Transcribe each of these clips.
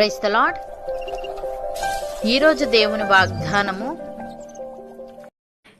Price the lord ఈరోజు దేవుని వాగ్దానము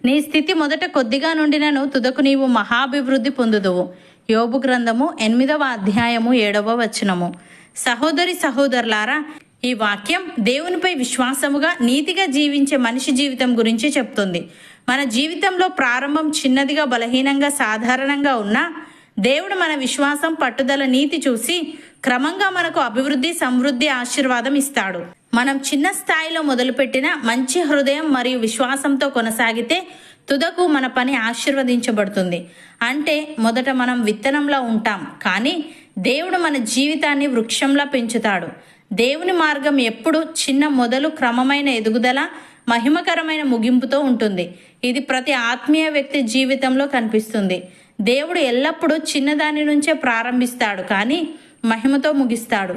నీ స్థితి మొదట కొద్దిగా నుండినను తుదకు నీవు మహాభివృద్ధి పొందుదువు. యోబు గ్రంథము ఎనిమిదవ అధ్యాయము ఏడవ వచనము. సహోదరి సహోదరులారా ఈ వాక్యం దేవునిపై విశ్వాసముగా నీతిగా జీవించే మనిషి జీవితం గురించి చెప్తుంది. మన జీవితంలో ప్రారంభం చిన్నదిగా బలహీనంగా సాధారణంగా ఉన్నా దేవుడు మన విశ్వాసం పట్టుదల నీతి చూసి క్రమంగా మనకు అభివృద్ధి సమృద్ధి ఆశీర్వాదం ఇస్తాడు. మనం చిన్న స్థాయిలో మొదలుపెట్టిన మంచి హృదయం మరియు విశ్వాసంతో కొనసాగితే తుదకు మన పని ఆశీర్వదించబడుతుంది. అంటే మొదట మనం విత్తనంలా ఉంటాం కానీ దేవుడు మన జీవితాన్ని వృక్షంలా పెంచుతాడు. దేవుని మార్గం ఎప్పుడు చిన్న మొదలు క్రమమైన ఎదుగుదల మహిమకరమైన ముగింపుతో ఉంటుంది. ఇది ప్రతి ఆత్మీయ వ్యక్తి జీవితంలో కనిపిస్తుంది. దేవుడు ఎల్లప్పుడూ చిన్నదాని నుంచే ప్రారంభిస్తాడు కానీ మహిమతో ముగిస్తాడు.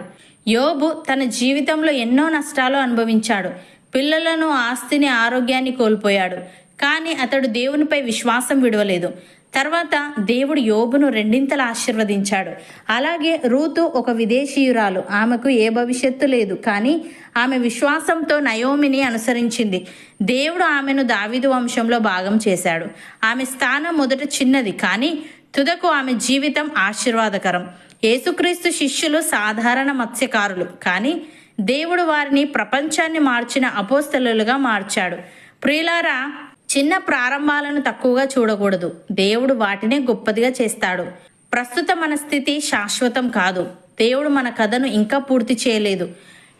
యోబు తన జీవితంలో ఎన్నో నష్టాలు అనుభవించాడు. పిల్లలను ఆస్తిని ఆరోగ్యాన్ని కోల్పోయాడు. కానీ అతడు దేవునిపై విశ్వాసం విడవలేదు. తర్వాత దేవుడు యోబును రెండింతలు ఆశీర్వదించాడు. అలాగే రూతు ఒక విదేశీయురాలు. ఆమెకు ఏ భవిష్యత్తు లేదు. కానీ ఆమె విశ్వాసంతో నయోమిని అనుసరించింది. దేవుడు ఆమెను దావిదు వంశంలో భాగం చేశాడు. ఆమె స్థానం మొదట చిన్నది కానీ తుదకు ఆమె జీవితం ఆశీర్వాదకరం. యేసుక్రీస్తు శిష్యులు సాధారణ మత్స్యకారులు. కానీ దేవుడు వారిని ప్రపంచాన్ని మార్చిన అపోస్తలులుగా మార్చాడు. ప్రియులారా చిన్న ప్రారంభాలను తక్కువగా చూడకూడదు. దేవుడు వాటినే గొప్పదిగా చేస్తాడు. ప్రస్తుత మన స్థితి శాశ్వతం కాదు. దేవుడు మన కథను ఇంకా పూర్తి చేయలేదు.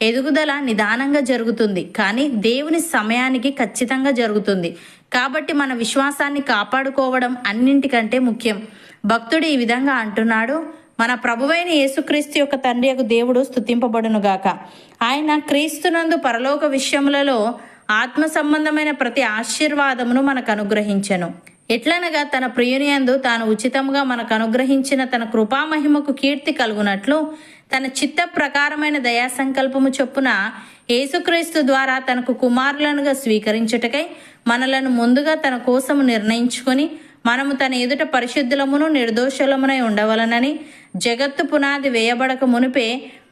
ఎదుగుదల నిదానంగా జరుగుతుంది. కానీ దేవుని సమయానికి ఖచ్చితంగా జరుగుతుంది. కాబట్టి మన విశ్వాసాన్ని కాపాడుకోవడం అన్నింటికంటే ముఖ్యం. భక్తుడు ఈ విధంగా అంటున్నాడు మన ప్రభువైన యేసుక్రీస్తు యొక్క తండ్రి యొక్క దేవుడు స్థుతింపబడునుగాక ఆయన క్రీస్తునందు పరలోక విషయములలో ఆత్మ సంబంధమైన ప్రతి ఆశీర్వాదమును మనకు అనుగ్రహించెను ఎట్లనగా తన ప్రియునియందు తాను ఉచితముగా మనకు అనుగ్రహించిన తన కృపామహిమకు కీర్తి కలుగునట్లు తన చిత్త ప్రకారమైన దయా సంకల్పము చొప్పున యేసుక్రీస్తు ద్వారా తనకు కుమారులనుగా స్వీకరించుటకై మనలను ముందుగా తన కోసము నిర్ణయించుకొని మనము తన ఎదుట పరిశుద్ధులమును నిర్దోషులమునై ఉండవలనని జగత్తు పునాది వేయబడక మునిపే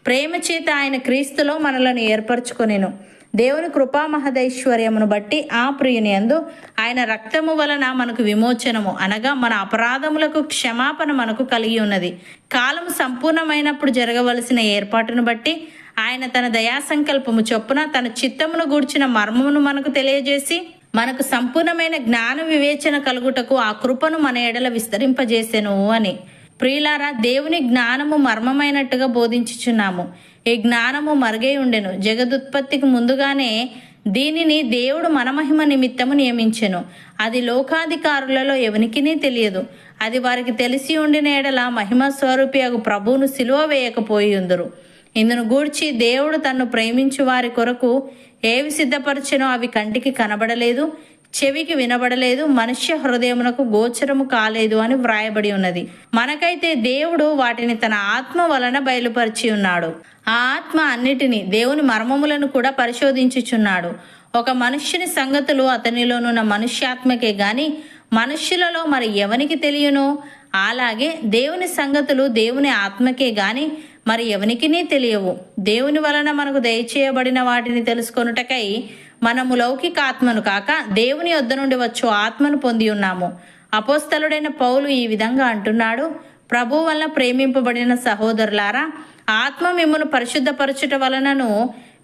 ప్రేమ చేత ఆయన క్రీస్తులో మనలను ఏర్పరచుకొనెను. దేవుని కృపా మహదైశ్వర్యమును బట్టి ఆ ప్రియుని యందు ఆయన రక్తము వలన మనకు విమోచనము అనగా మన అపరాధములకు క్షమాపణ మనకు కలిగి ఉన్నది. కాలం సంపూర్ణమైనప్పుడు జరగవలసిన ఏర్పాటును బట్టి ఆయన తన దయా సంకల్పము చొప్పున తన చిత్తమును గూర్చిన మర్మమును మనకు తెలియజేసి మనకు సంపూర్ణమైన జ్ఞాన వివేచన కలుగుటకు ఆ కృపను మన ఎడల విస్తరింపజేసెను అని. ప్రియులారా దేవుని జ్ఞానము మర్మమైనట్టుగా బోధించుచున్నాము. ఈ జ్ఞానము మరుగై ఉండెను. జగదుత్పత్తికి ముందుగానే దీనిని దేవుడు మనమహిమ నిమిత్తము నియమించెను. అది లోకాధికారులలో ఎవనికినీ తెలియదు. అది వారికి తెలిసి ఉండిన ఎడల మహిమ స్వరూపి అగు ప్రభువును సిలువ వేయకపోయి ఉందరు ఇందును గూర్చి దేవుడు తన్ను ప్రేమించు వారి కొరకు ఏవి సిద్ధపరచెనో అవి కంటికి కనబడలేదు. చెవికి వినబడలేదు మనుష్య హృదయమునకు గోచరము కాలేదు అని వ్రాయబడి ఉన్నది. మనకైతే దేవుడు వాటిని తన ఆత్మ వలన బయలుపరిచి ఉన్నాడు. ఆ ఆత్మ అన్నిటినీ దేవుని మర్మములను కూడా పరిశోధించుచున్నాడు. ఒక మనుష్యుని సంగతులు అతనిలోనున్న మనుష్యాత్మకే గాని మనుష్యులలో మరి ఎవనికి తెలియను? అలాగే దేవుని సంగతులు దేవుని ఆత్మకే గాని మరి ఎవనికినీ తెలియవు. దేవుని వలన మనకు దయచేయబడిన వాటిని తెలుసుకొనుటకై మనము లౌకిక ఆత్మను కాక దేవుని వద్ద నుండి వచ్చు ఆత్మను పొంది ఉన్నాము. అపోస్తలుడైన పౌలు ఈ విధంగా అంటున్నాడు ప్రభు వలన ప్రేమింపబడిన సహోదరులారా ఆత్మ మిమ్మను పరిశుద్ధపరచుట వలనను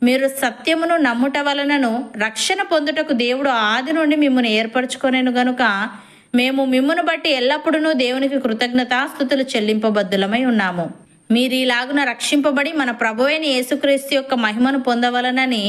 మీరు సత్యమును నమ్ముట వలనను రక్షణ పొందుటకు దేవుడు ఆది నుండి మిమ్మల్ని ఏర్పరచుకొనేను గనుక మేము మిమ్మను బట్టి ఎల్లప్పుడూ దేవునికి కృతజ్ఞతాస్థుతులు చెల్లింపబద్దులమై ఉన్నాము. మీరు ఇలాగున రక్షింపబడి మన ప్రభువైన యేసుక్రీస్తు యొక్క మహిమను పొందవలనని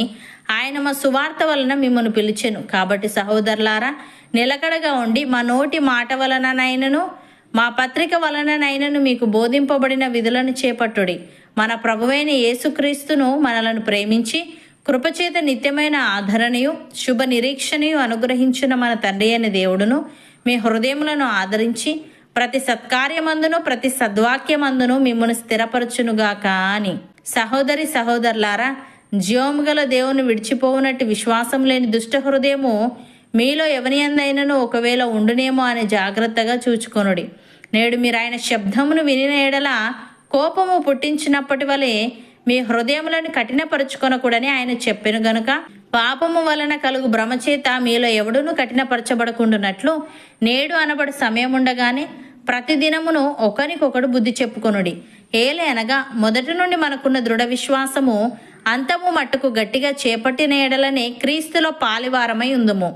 ఆయన మా సువార్త వలన మిమ్మల్ని పిలిచెను. కాబట్టి సహోదరులారా నిలకడగా ఉండి మా నోటి మాట వలననైనను మా పత్రిక వలననైనను మీకు బోధింపబడిన విధులను చేపట్టుడి. మన ప్రభువైన యేసుక్రీస్తును మనలను ప్రేమించి కృపచేత నిత్యమైన ఆదరణయు శుభ నిరీక్షణయు అనుగ్రహించిన మన తండ్రి అయిన దేవుడును మీ హృదయములను ఆదరించి ప్రతి సత్కార్యమందును ప్రతి సద్వాక్యమందును మిమ్మల్ని స్థిరపరచునుగాక అని. సహోదరి సహోదరులారా జీవముగల దేవుని విడిచిపోవునట్టు విశ్వాసం లేని దుష్ట హృదయము మీలో ఎవని అందైనను ఒకవేళ ఉండునేమో అని జాగ్రత్తగా చూచుకొనుడి. నేడు మీరు ఆయన శబ్దమును వినిన ఎడల కోపము పుట్టించినప్పటి వలె మీ హృదయములను కఠినపరుచుకొనకూడని ఆయన చెప్పెను గనుక. పాపము వలన కలుగు భ్రమచేత మీలో ఎవడును కఠినపరచబడకుండునట్లు నేడు అనబడి సమయం ఉండగానే ప్రతిదినమును ఒకరికొకడు బుద్ధి చెప్పుకొనుడి. ఏలే అనగా మొదటి నుండి మనకున్న దృఢ విశ్వాసము అంతము మట్టుకు గట్టిగా చేపట్టిన ఎడలనే క్రీస్తులో పాలివారమై ఉందుము.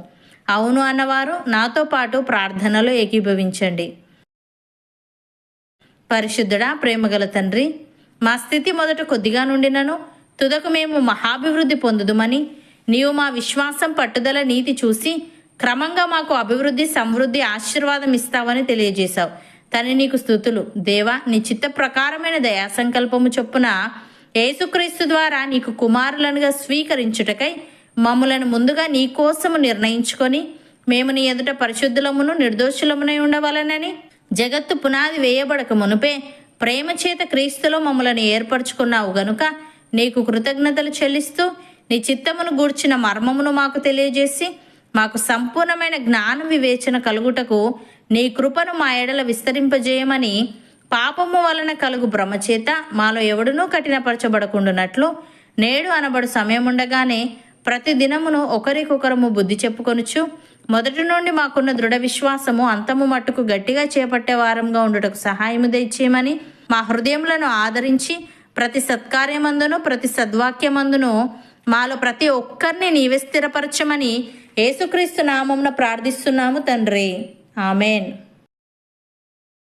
అవును అన్నవారు నాతో పాటు ప్రార్థనలో ఏకీభవించండి. పరిశుద్ధుడా ప్రేమగల తండ్రి మా స్థితి మొదట కొద్దిగా నుండినను తుదకు మేము మహాభివృద్ధి పొందుదుమని నీవు మా విశ్వాసం పట్టుదల నీతి చూసి క్రమంగా మాకు అభివృద్ధి సమృద్ధి ఆశీర్వాదం ఇస్తావని తెలియజేశావు. తని నీకు స్థుతులు. దేవా నీ చిత్త ప్రకారమైన దయా సంకల్పము చొప్పున యేసుక్రీస్తు ద్వారా నీకు కుమారులనుగా స్వీకరించుటకై మమ్ములను ముందుగా నీ కోసము నిర్ణయించుకొని మేము నీ ఎదుట పరిశుద్ధులమును నిర్దోషులమునై ఉండవలనని జగత్తు పునాది వేయబడక మునుపే ప్రేమ చేత క్రీస్తులో మమ్మలను ఏర్పరచుకున్నావు గనుక నీకు కృతజ్ఞతలు చెల్లిస్తూ నీ చిత్తమును గూర్చిన మర్మమును మాకు తెలియజేసి మాకు సంపూర్ణమైన జ్ఞాన వివేచన కలుగుటకు నీ కృపను మా ఎడల విస్తరింపజేయమని పాపము వలన కలుగు భ్రమచేత మాలో ఎవడునూ కఠినపరచబడకుండునట్లు నేడు అనబడు సమయముండగానే ప్రతి దినమును ఒకరికొకరము బుద్ధి చెప్పుకొనుచు మొదటి నుండి మాకున్న దృఢ విశ్వాసము అంతము మట్టుకు గట్టిగా చేపట్టే వారంగా ఉండుటకు సహాయము దయచేయమని మా హృదయములను ఆదరించి ప్రతి సత్కార్యమందును ప్రతి సద్వాక్యమందును మాలో ప్రతి ఒక్కరిని నీవే స్థిరపరచమని యేసుక్రీస్తు నామమున ప్రార్థిస్తున్నాము తండ్రి. ఆమెన్.